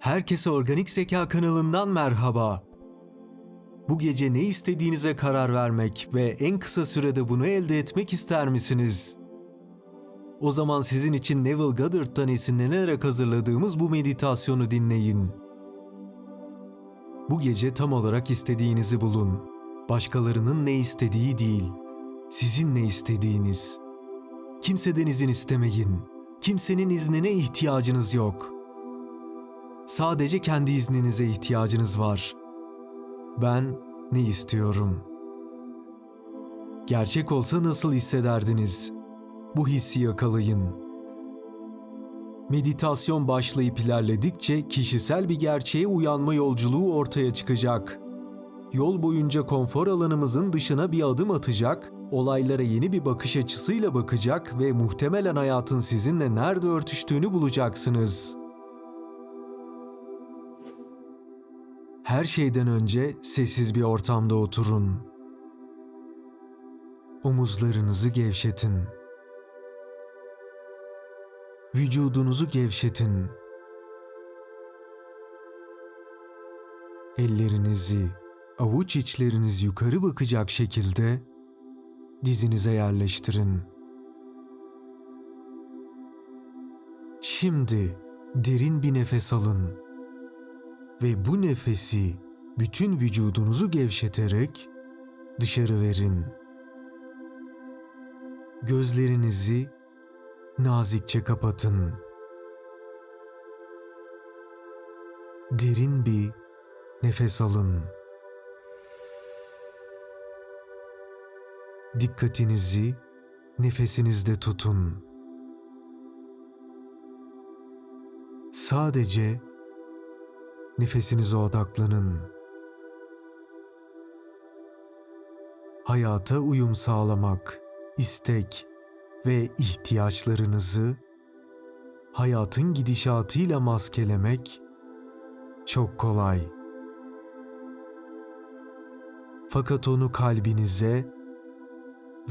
Herkese Organik Zeka kanalından merhaba. Bu gece ne istediğinize karar vermek ve en kısa sürede bunu elde etmek ister misiniz? O zaman sizin için Neville Goddard'dan esinlenerek hazırladığımız bu meditasyonu dinleyin. Bu gece tam olarak istediğinizi bulun. Başkalarının ne istediği değil, sizin ne istediğiniz. Kimseden izin istemeyin. Kimsenin iznine ihtiyacınız yok.'' Sadece kendi izninize ihtiyacınız var. Ben ne istiyorum? Gerçek olsa nasıl hissederdiniz? Bu hissi yakalayın. Meditasyon başlayıp ilerledikçe kişisel bir gerçeğe uyanma yolculuğu ortaya çıkacak. Yol boyunca konfor alanımızın dışına bir adım atacak, olaylara yeni bir bakış açısıyla bakacak ve muhtemelen hayatın sizinle nerede örtüştüğünü bulacaksınız.'' Her şeyden önce sessiz bir ortamda oturun. Omuzlarınızı gevşetin. Vücudunuzu gevşetin. Ellerinizi, avuç içleriniz yukarı bakacak şekilde dizinize yerleştirin. Şimdi derin bir nefes alın ve bu nefesi bütün vücudunuzu gevşeterek dışarı verin. Gözlerinizi nazikçe kapatın. Derin bir nefes alın. Dikkatinizi nefesinizde tutun. Sadece Nefesinize odaklanın. Hayata uyum sağlamak, istek ve ihtiyaçlarınızı hayatın gidişatıyla maskelemek çok kolay. Fakat onu kalbinize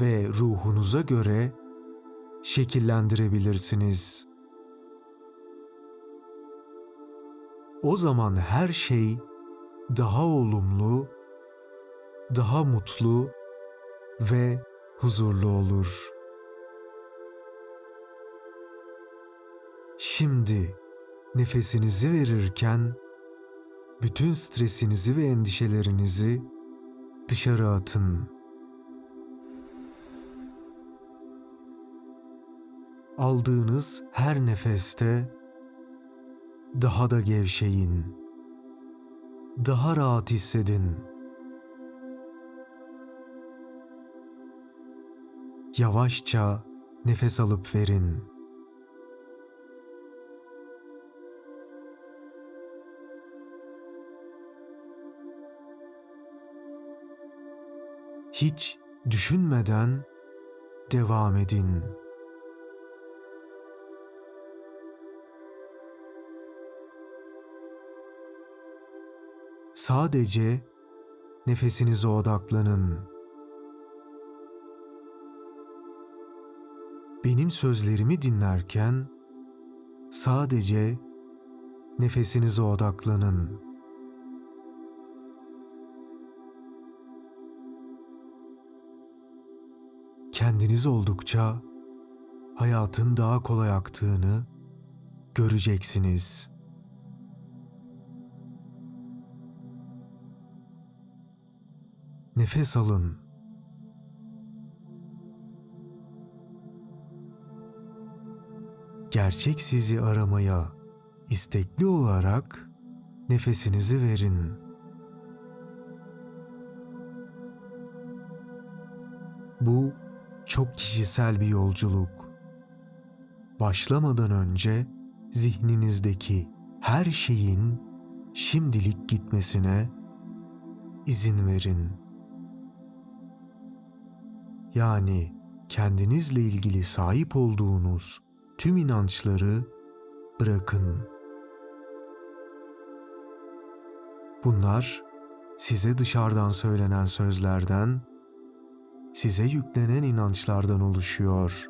ve ruhunuza göre şekillendirebilirsiniz.'' O zaman her şey daha olumlu, daha mutlu ve huzurlu olur. Şimdi nefesinizi verirken bütün stresinizi ve endişelerinizi dışarı atın. Aldığınız her nefeste daha da gevşeyin. Daha rahat hissedin. Yavaşça nefes alıp verin. Hiç düşünmeden devam edin. Sadece nefesinize odaklanın. Benim sözlerimi dinlerken sadece nefesinize odaklanın. Kendiniz oldukça hayatın daha kolay aktığını göreceksiniz.'' Nefes alın. Gerçek sizi aramaya istekli olarak nefesinizi verin. Bu çok kişisel bir yolculuk. Başlamadan önce zihninizdeki her şeyin şimdilik gitmesine izin verin. Yani kendinizle ilgili sahip olduğunuz tüm inançları bırakın. Bunlar size dışarıdan söylenen sözlerden, size yüklenen inançlardan oluşuyor.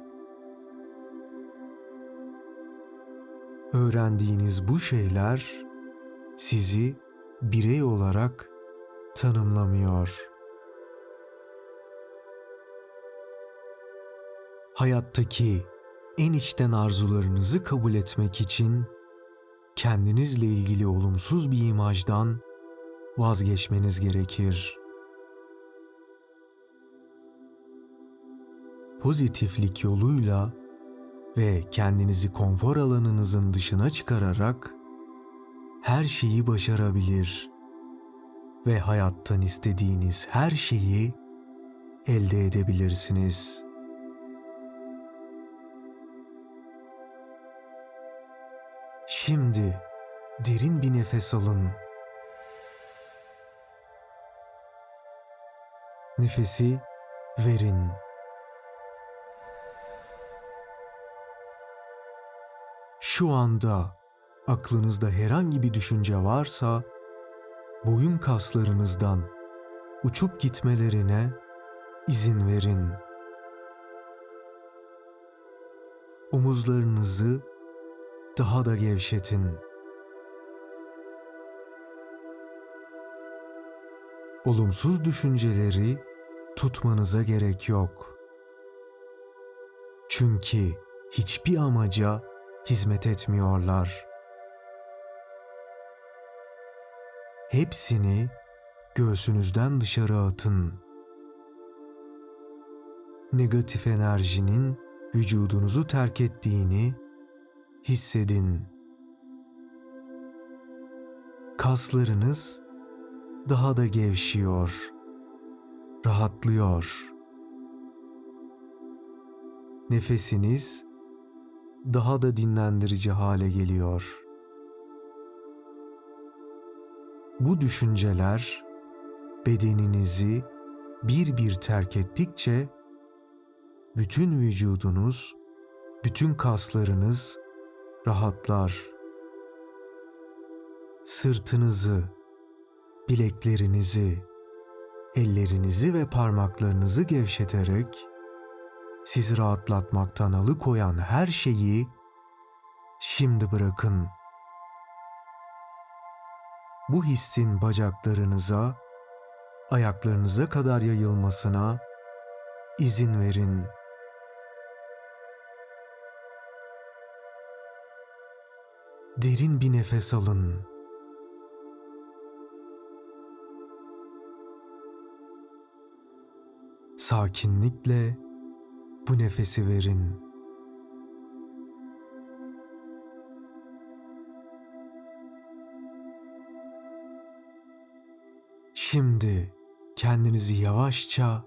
Öğrendiğiniz bu şeyler sizi birey olarak tanımlamıyor. Hayattaki en içten arzularınızı kabul etmek için kendinizle ilgili olumsuz bir imajdan vazgeçmeniz gerekir. Pozitiflik yoluyla ve kendinizi konfor alanınızın dışına çıkararak her şeyi başarabilir ve hayattan istediğiniz her şeyi elde edebilirsiniz. Şimdi derin bir nefes alın. Nefesi verin. Şu anda aklınızda herhangi bir düşünce varsa boyun kaslarınızdan uçup gitmelerine izin verin. Omuzlarınızı daha da gevşetin. Olumsuz düşünceleri tutmanıza gerek yok. Çünkü hiçbir amaca hizmet etmiyorlar. Hepsini göğsünüzden dışarı atın. Negatif enerjinin vücudunuzu terk ettiğini hissedin. Kaslarınız daha da gevşiyor, rahatlıyor. Nefesiniz daha da dinlendirici hale geliyor. Bu düşünceler bedeninizi bir bir terk ettikçe bütün vücudunuz, bütün kaslarınız rahatlar. Sırtınızı, bileklerinizi, ellerinizi ve parmaklarınızı gevşeterek sizi rahatlatmaktan alıkoyan her şeyi şimdi bırakın. Bu hissin bacaklarınıza, ayaklarınıza kadar yayılmasına izin verin. Derin bir nefes alın. Sakinlikle bu nefesi verin. Şimdi kendinizi yavaşça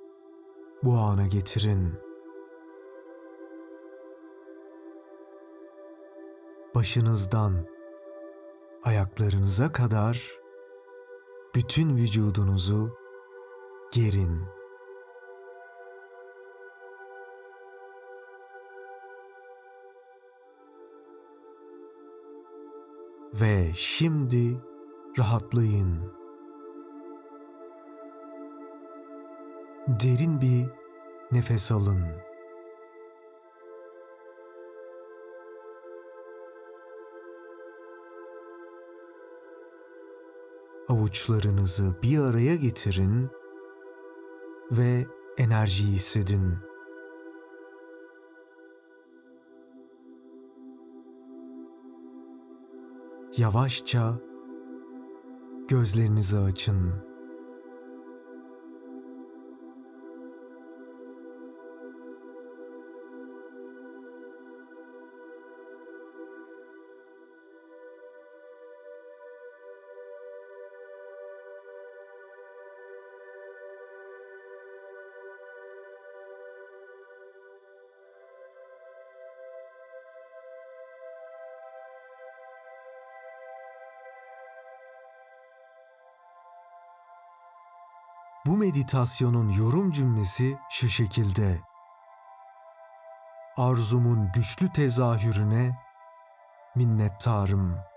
bu ana getirin. Başınızdan ayaklarınıza kadar bütün vücudunuzu gerin. Ve şimdi rahatlayın. Derin bir nefes alın. Avuçlarınızı bir araya getirin ve enerjiyi hissedin. Yavaşça gözlerinizi açın. Bu meditasyonun yorum cümlesi şu şekilde. Arzumun güçlü tezahürüne minnettarım.''